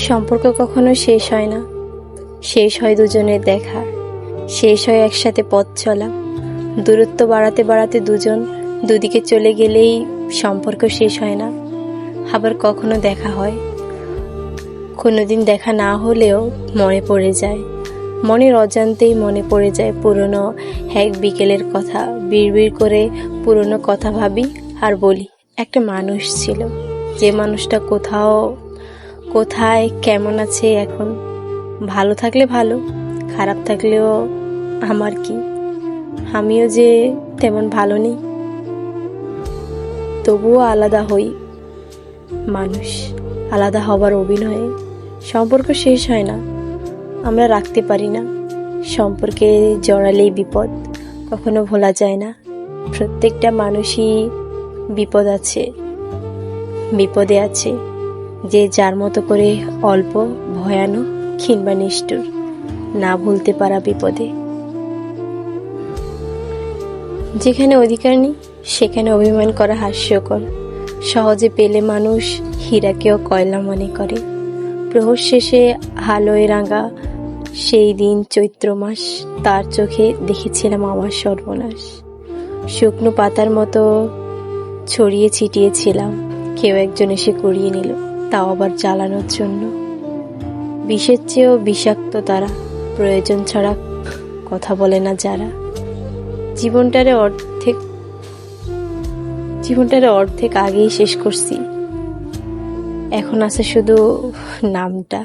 সম্পর্ক কখনো শেষ হয় না। শেষ হয় দুজনের দেখা। শেষ হয় একসাথে পথ চলা। দূরত্ব বাড়াতে বাড়াতে দুজন দুদিকে চলে গেলেই সম্পর্ক শেষ হয় না। আবার কখনো দেখা হয়। কোনোদিন দেখা না হলেও মনে পড়ে যায়। মনের অজান্তেই মনে পড়ে যায় পুরনো এক বিকেলের কথা। বিড়বিড় করে পুরনো কথা ভাবি আর বলি, একটা মানুষ ছিল। যে মানুষটা কোথাও কোথায়, কেমন আছে এখন? ভালো থাকলে ভালো, খারাপ থাকলেও আমার কি? আমিও যে তেমন ভালো নেই। তবুও আলাদা হই মানুষ। আলাদা হবার অভিনয়ে সম্পর্ক শেষ হয় না। আমরা রাখতে পারি না। সম্পর্কে জড়ালেই বিপদ কখনো ভোলা যায় না। প্রত্যেকটা মানুষই বিপদ আছে, বিপদে আছে। যে যার মতো করে অল্প, ভয়ানক কিংবা নিষ্ঠুর, না ভুলতে পারা বিপদে। যেখানে অধিকার নেই, সেখানে অভিমান করা হাস্যকর। সহজে পেলে মানুষ হীরাকেও কয়লা মনে করে। প্রহর শেষে আলোয় রাঙা সেই দিন চৈত্র মাস, তার চোখে দেখেছিলাম আমার সর্বনাশ। শুকনো পাতার মতো ছড়িয়ে ছিটিয়েছিলাম, কেউ একজন এসে কুড়িয়ে নিল। তাও আবার জ্বালানোর জন্য। বিষের চেয়েও বিষাক্ত তারা, প্রয়োজন ছাড়া কথা বলে না যারা। জীবনটারে অর্ধেক জীবনটারে অর্ধেক আগেই শেষ করছি। এখন আছে শুধু নামটা।